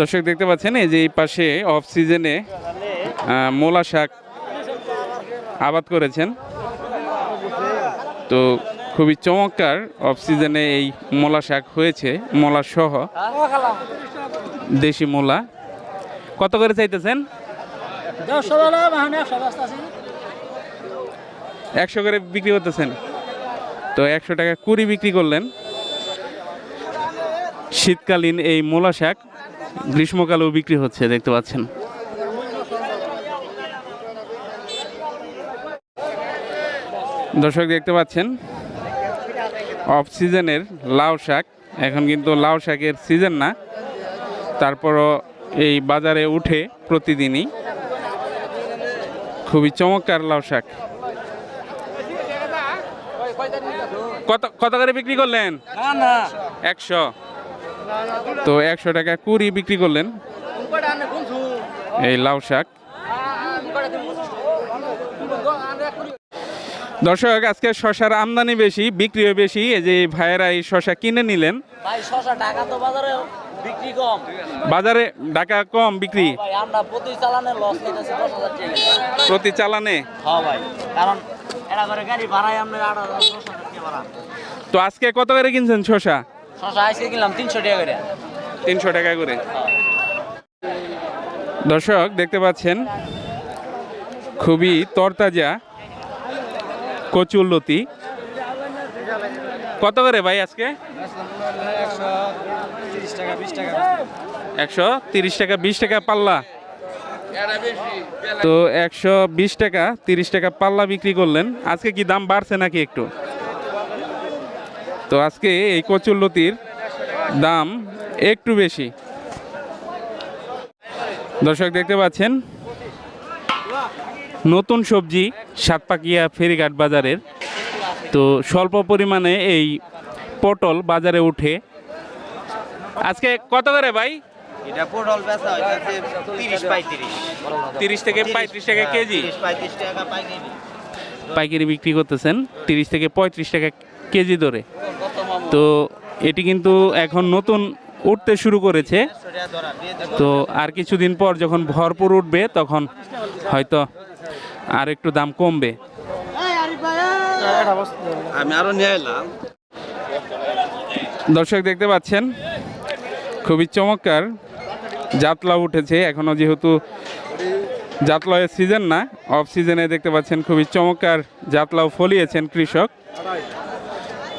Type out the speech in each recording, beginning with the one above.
দর্শক দেখতে পাচ্ছেন এই যে এই পাশে অফ সিজনে মোলা শাক আবাদ করেছেন। তো খুবই চমৎকার অফ সিজনে এই মোলা শাক হয়েছে মোলা সহ দেশি মোলা। কত করে চাইতেছেন? একশো করে বিক্রি করতেছেন। তো একশো টাকা কুড়ি বিক্রি করলেন। শীতকালীন এই মোলা শাক গ্রীষ্মকালেও বিক্রি হচ্ছে দেখতে পাচ্ছেন। দর্শক দেখতে পাচ্ছেন অফ সিজনের লাউ শাক। এখন কিন্তু লাউ শাকের সিজন না তারপরও এই বাজারে উঠে প্রতিদিনই। খুবই চমৎকার লাউ শাক। কত কত করে বিক্রি করলেন? একশো। তো একশো টাকা কুড়ি বিক্রি করলেন। এই লাউ শাক। দর্শক আজকে শশার আমদানি বেশি বিক্রিও বেশি। এই যে ভাইয়েরা এই শশা কিনে নিলেন। ভাই শশা টাকা তো বাজারে বিক্রি কম। বাজারে টাকা কম বিক্রি। আমরা প্রতি চালানে লস নিতেছি দশ হাজার টাকা। প্রতি চালানে হ্যাঁ ভাই কারণ এটা করে গাড়ি ভাড়াই আমরা আট হাজার দশ হাজার টাকা ভাড়া। তো আজকে কত করে কিনছেন শশা? তিনশো টাকা করে। দর্শক, দেখতে পাচ্ছেন, খুবই তরতাজা কচুরলতি কত করে ভাই আজকে? একশো তিরিশ টাকা, বিশ টাকা পাল্লা। তো একশো বিশ টাকা, তিরিশ টাকা পাল্লা বিক্রি করলেন। আজকে কি দাম বাড়ছে নাকি একটু? তো আজকে এই কচুরলতির দাম একটু বেশি। দর্শক দেখতে পাচ্ছেন নতুন সবজি সাতপাকিয়া ফেরিঘাট বাজারের। তো স্বল্প পরিমাণে এই পটল বাজারে উঠে। আজকে কত করে ভাই? এটা পটল বেচা হইতাছে 30 35 তিরিশ থেকে পঁয়ত্রিশ টাকা কেজি। 35 টাকা পাইকারি। পাইকারি বিক্রি করতেছেন তিরিশ থেকে পঁয়ত্রিশ টাকা কেজি ধরে তো এটি কিন্তু এখন নতুন উঠতে শুরু করেছে। তো আর কিছুদিন পর যখন ভরপুর উঠবে তখন হয়তো আর একটু দাম কমবে। আমি আরও নিয়ে এলাম। দর্শক দেখতে পাচ্ছেন খুবই চমৎকার জাতলা উঠেছে। এখনও যেহেতু জাতলাওয়ের সিজন না অফ সিজনে দেখতে পাচ্ছেন খুবই চমৎকার জাতলাও ফলিয়েছেন কৃষক।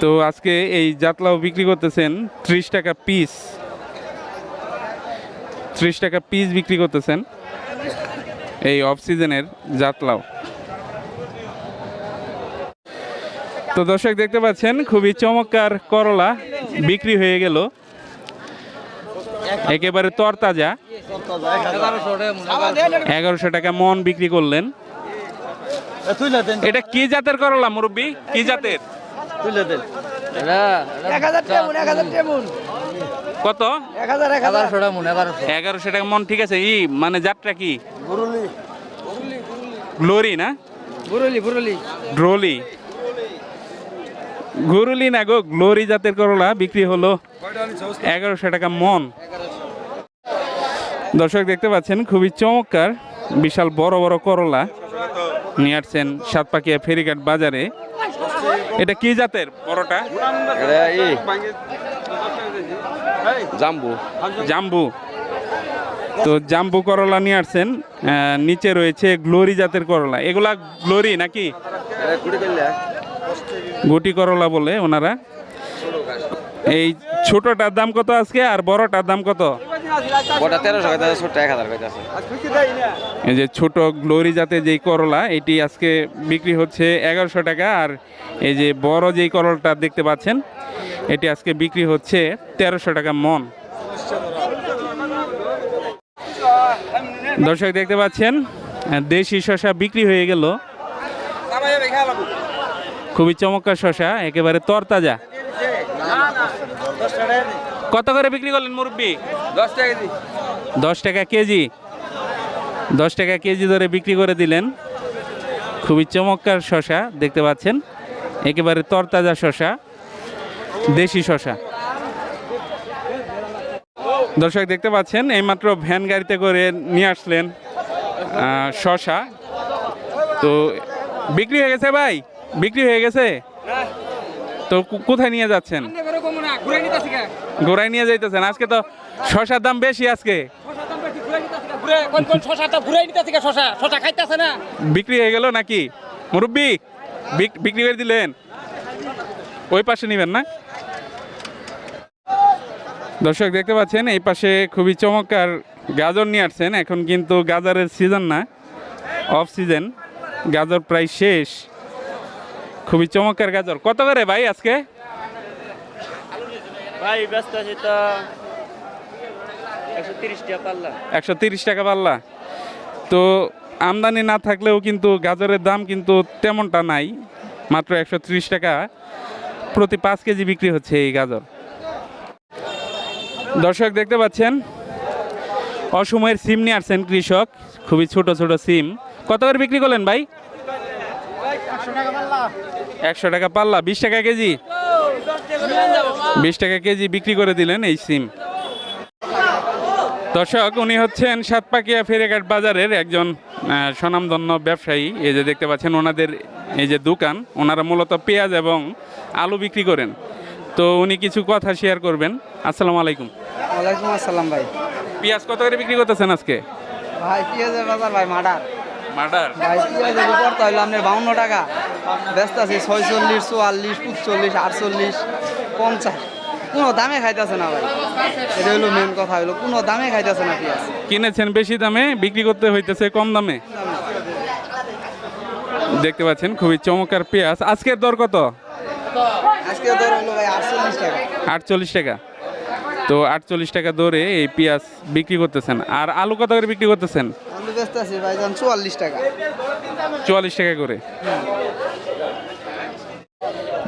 তো আজকে এই জাতলাও বিক্রি করতেছেন ত্রিশ টাকা পিস ত্রিশ টাকা পিস বিক্রি করতেছেন এই অফ সিজনের জাতলাও। তো দর্শক দেখতে পাচ্ছেন খুবই চমৎকার করলা বিক্রি হয়ে গেল। একেবারে তরতাজা। এগারোশো টাকা মন বিক্রি করলেন। এটা কি জাতের করলা মুরব্বী? কি জাতের? তুইলা দেন কত? এগারোশো টাকা মন ঠিক আছে? ই মানে জাতটা কি? গ্লোরি না? ড্রোলি। গুরুলি না গো গ্লোরি জাতের করলা বিক্রি হলো এগারোশো টাকা মন। দর্শক দেখতে পাচ্ছেন খুবই চমৎকার বিশাল বড় বড় করলা নিয়ে আসছেন সাতপাকিয়া ফেরিঘাট বাজারে। এটা কি জাতের? বড়টা? জাম্বু। জাম্বু। তো জাম্বু করলা নিয়ে আসছেন নিচে রয়েছে গ্লোরি জাতের করলা। এগুলা গ্লোরি নাকি? গুটি করলা বলে ওনারা। এই ছোটটার দাম কত আজকে আর বড়টার দাম কত? বড় তেরোশো কইতাছে ছোট এক হাজার কইতাছে। এই যে ছোট গ্লোরি জাতের যেই করলা এটি আজকে বিক্রি হচ্ছে এগারোশো টাকা আর এই যে বড় যেই করলাটা দেখতে পাচ্ছেন এটি আজকে বিক্রি হচ্ছে তেরোশো টাকা মন। দর্শক দেখতে পাচ্ছেন দেশি শশা বিক্রি হয়ে গেল। খুবই চমৎকার শশা একেবারে তরতাজা। কত করে বিক্রি করলেন মুরব্বী? দশ টাকা দি দশ টাকা কেজি। দশ টাকা কেজি ধরে বিক্রি করে দিলেন। খুবই চমৎকার শশা দেখতে পাচ্ছেন। একেবারে তরতাজা শশা দেশি শশা দর্শক দেখতে পাচ্ছেন এইমাত্র ভ্যান গাড়িতে করে নিয়ে আসলেন শশা তো বিক্রি হয়ে গেছে ভাই? বিক্রি হয়ে গেছে? তো কোথায় নিয়ে যাচ্ছেন? ঘোড়ায় নিয়ে যাইতেছেন। আজকে তো শশার দাম বেশি আজকে। বিক্রি হয়ে গেল নাকি? মুরব্বি বিক- বিক্রি করে দিলেন। ওই পাশে নেবেন না? দর্শক দেখতে পাচ্ছেন এই পাশে খুবই চমৎকার গাজর নিয়ে আসছেন। এখন কিন্তু গাজরের সিজন না অফ সিজন গাজর প্রায় শেষ। খুবই চমৎকার গাজর। কত করে ভাই আজকে? ভাই ব্যস্ত আছি তো। একশো তিরিশ টাকা পাল্লা। তো আমদানি না থাকলেও কিন্তু গাজরের দাম কিন্তু তেমনটা নাই মাত্র একশো ত্রিশ টাকা প্রতি পাঁচ কেজি বিক্রি হচ্ছে এই গাজর। দর্শক দেখতে পাচ্ছেন অসময়ের সিম নিয়ে আসছেন কৃষক খুবই ছোট ছোট সিম। কত করে বিক্রি করলেন ভাই? একশো টাকা পাল্লা বিশ টাকা কেজি? বিশ টাকা কেজি বিক্রি করে দিলেন এই সিম। দর্শক উনি হচ্ছেন সাতপাকিয়া ফেরিঘাট বাজারের একজন স্বনামধন্য ব্যবসায়ী। এই যে দেখতে পাচ্ছেন ওনাদের এই যে দোকান ওনারা মূলত পেঁয়াজ এবং আলু বিক্রি করেন। তো উনি কিছু কথা শেয়ার করবেন। আসসালামু আলাইকুম। ওয়ালাইকুম আসসালাম ভাই। পেঁয়াজ কত করে বিক্রি করতেছেন আজকে? ভাই পেঁয়াজের বাজার ভাই মাডার। মার্ডার ভাই পেঁয়াজের উপর তাহলে আপনার বাউন্ন টাকা। ব্যস্ত আছি ছয়চল্লিশ চুয়াল্লিশ পঁচল্লিশ আটচল্লিশ। পঞ্চাশ। কোনো দামে খাইতেছে না ভাই। এটা হলো মেন কথা হলো কোনো দামে খাইতেছে না পেঁয়াজ। কিনেছেন বেশি দামে বিক্রি করতে হইতেছে কম দামে? দেখতে পাচ্ছেন খুবই চমৎকার পেঁয়াজ। আজকের দর কত? আজকে ধর হলো ভাই আটচল্লিশ টাকা। আটচল্লিশ টাকা। তো আটচল্লিশ টাকা দরে এই পেঁয়াজ বিক্রি করতেছেন। আর আলু কত করে বিক্রি করতেছেন? আমি ব্যস্ত আছি ভাই চুয়াল্লিশ টাকা। চুয়াল্লিশ টাকা করে।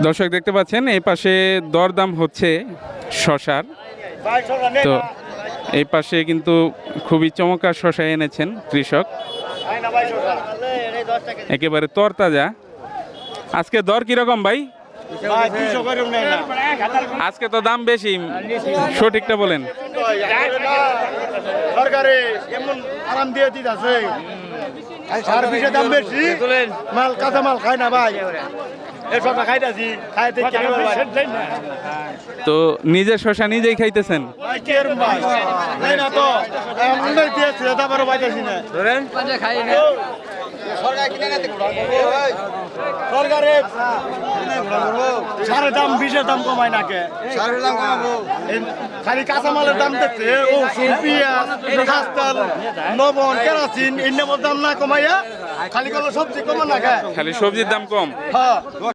দর্শক দেখতে পাচ্ছেন, এই পাশে দরদাম হচ্ছে শশার। তো এই পাশে কিন্তু খুবই চমৎকার শশা এনেছেন কৃষক। একেবারে তরতাজা। আজকে দর কীরকম ভাই? আজকে তো দাম বেশি, সঠিকটা বলেন। সরকারে খায় না ভাই। তো নিজের শশা নিজেই খাইতেছেন? সারের দাম বিষের দাম কমায় না কে? খালি কাঁচা মালের দাম দেখছে ও পেঁয়াজ খাস্তাল লবণ কেরাসিন দাম না কমাইয়া খালি কোনো সবজি না খায় খালি সবজির দাম কম। হ্যাঁ।